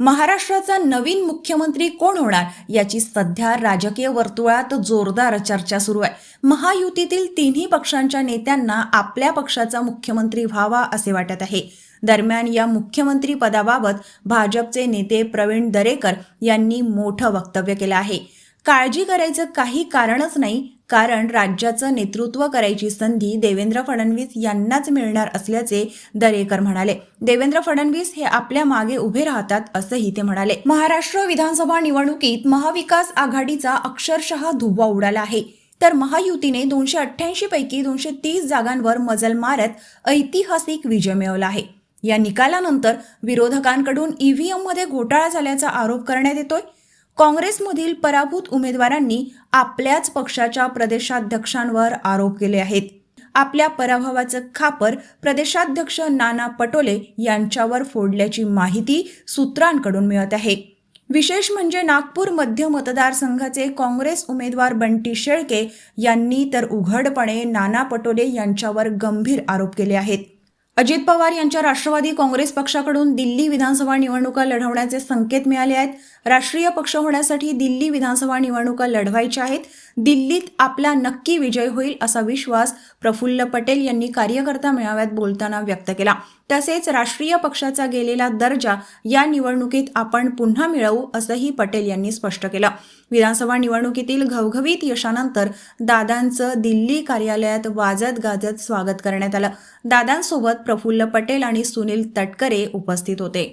महाराष्ट्राचा नवीन मुख्यमंत्री कोण होणार? याची सध्या राजकीय वर्तुळात जोरदार चर्चा सुरू आहे. महायुतीतील तिन्ही पक्षांच्या नेत्यांना आपल्या पक्षाचा मुख्यमंत्री व्हावा असे वाटत आहे. दरम्यान या मुख्यमंत्री पदाबाबत भाजपचे नेते प्रवीण दरेकर यांनी मोठं वक्तव्य केलं आहे. काळजी करायचं काही कारणच नाही कारण राज्याचं नेतृत्व करायची संधी देवेंद्र फडणवीस यांनाच मिळणार असल्याचे दरेकर म्हणाले. देवेंद्र फडणवीस हे आपल्या मागे उभे राहतात असंही ते म्हणाले. महाराष्ट्र विधानसभा निवडणुकीत महाविकास आघाडीचा अक्षरशः धुव्वा उडाला आहे. तर महायुतीने दोनशे अठ्ठ्याऐंशी पैकी दोनशे तीस जागांवर मजल मारत ऐतिहासिक विजय मिळवला आहे. या निकालानंतर विरोधकांकडून ईव्हीएममध्ये घोटाळा झाल्याचा आरोप करण्यात येतोय. काँग्रेसमधील पराभूत उमेदवारांनी आपल्याच पक्षाच्या प्रदेशाध्यक्षांवर आरोप केले आहेत. आपल्या पराभवाचं खापर प्रदेशाध्यक्ष नाना पटोले यांच्यावर फोडल्याची माहिती सूत्रांकडून मिळत आहे. विशेष म्हणजे नागपूर मध्य मतदारसंघाचे काँग्रेस उमेदवार बंटी शेळके यांनी तर उघडपणे नाना पटोले यांच्यावर गंभीर आरोप केले आहेत. अजित पवार यांच्या राष्ट्रवादी काँग्रेस पक्षाकडून दिल्ली विधानसभा निवडणुका लढवण्याचे संकेत मिळाले आहेत. राष्ट्रीय पक्ष होण्यासाठी दिल्ली विधानसभा निवडणुका लढवायच्या आहेत. दिल्लीत आपला नक्की विजय होईल असा विश्वास प्रफुल्ल पटेल यांनी कार्यकर्ता मेळाव्यात बोलताना व्यक्त केला. तसेच राष्ट्रीय पक्षाचा गेलेला दर्जा या निवडणुकीत आपण पुन्हा मिळवू असंही पटेल यांनी स्पष्ट केलं. विधानसभा निवडणुकीतील घवघवीत यशानंतर दादांचं दिल्ली कार्यालयात वाजत गाजत स्वागत करण्यात आलं. दादांसोबत प्रफुल्ल पटेल आणि सुनील तटकरे उपस्थित होते.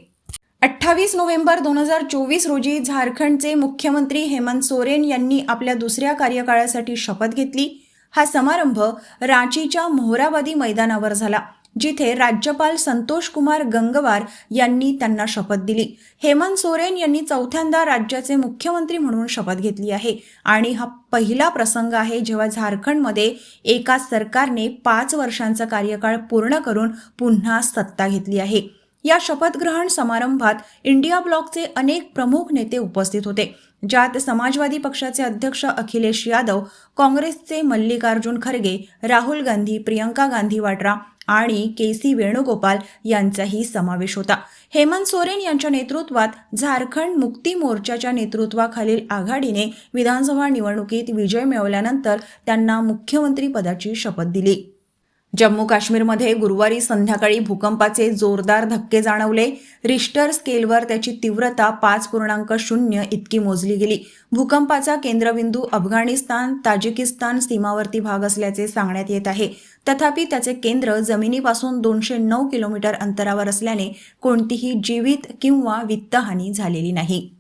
अठ्ठावीस नोव्हेंबर दोन हजार चोवीस रोजी झारखंडचे मुख्यमंत्री हेमंत सोरेन यांनी आपल्या दुसऱ्या कार्यकाळासाठी शपथ घेतली. हा समारंभ रांचीच्या मोहराबादी मैदानावर झाला. जिथे राज्यपाल संतोष कुमार गंगवार यांनी त्यांना शपथ दिली. हेमंत सोरेन यांनी चौथ्यांदा राज्याचे मुख्यमंत्री म्हणून शपथ घेतली आहे. आणि हा पहिला प्रसंग आहे जेव्हा झारखंडमध्ये एका सरकारने पाच वर्षांचा कार्यकाळ पूर्ण करून पुन्हा सत्ता घेतली आहे. या शपथग्रहण समारंभात इंडिया ब्लॉकचे अनेक प्रमुख नेते उपस्थित होते ज्यात समाजवादी पक्षाचे अध्यक्ष अखिलेश यादव काँग्रेसचे मल्लिकार्जुन खरगे राहुल गांधी प्रियंका गांधी वाड्रा आणि के सी वेणुगोपाल यांचाही समावेश होता. हेमंत सोरेन यांच्या नेतृत्वात झारखंड मुक्ती मोर्चाच्या नेतृत्वाखालील आघाडीने विधानसभा निवडणुकीत विजय मिळवल्यानंतर त्यांना मुख्यमंत्री पदाची शपथ दिली. जम्मू काश्मीरमध्ये गुरुवारी संध्याकाळी भूकंपाचे जोरदार धक्के जाणवले. रिश्टर स्केलवर त्याची तीव्रता पाच पूर्णांक शून्य इतकी मोजली गेली. भूकंपाचा केंद्रबिंदू अफगाणिस्तान ताजिकिस्तान सीमावर्ती भाग असल्याचे सांगण्यात येत आहे. तथापि त्याचे केंद्र जमिनीपासून दोनशे नऊ किलोमीटर अंतरावर असल्याने कोणतीही जीवित किंवा वित्तहानी झालेली नाही.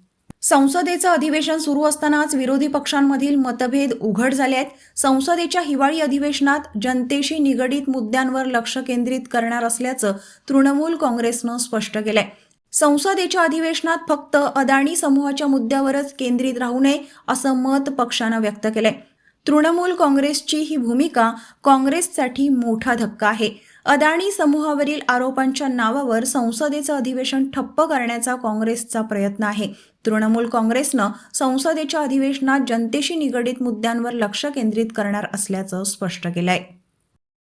संसदेचं अधिवेशन सुरू असतानाच विरोधी पक्षांमधील मतभेद उघड झाले आहेत संसदेच्या हिवाळी अधिवेशनात जनतेशी निगडीत मुद्द्यांवर लक्ष केंद्रित करणार असल्याचं तृणमूल काँग्रेसनं स्पष्ट केलंय. संसदेच्या अधिवेशनात फक्त अदाणी समूहाच्या मुद्द्यावरच केंद्रित राहू नये असं मत पक्षानं व्यक्त केलंय. तृणमूल काँग्रेसची ही भूमिका काँग्रेससाठी मोठा धक्का आहे. अदाणी समूहावरील आरोपांच्या नावावर संसदेचं अधिवेशन ठप्प करण्याचा काँग्रेसचा प्रयत्न आहे. तृणमूल काँग्रेसनं संसदेच्या अधिवेशनात जनतेशी निगडीत मुद्द्यांवर लक्ष केंद्रित करणार असल्याचं स्पष्ट केलं आहे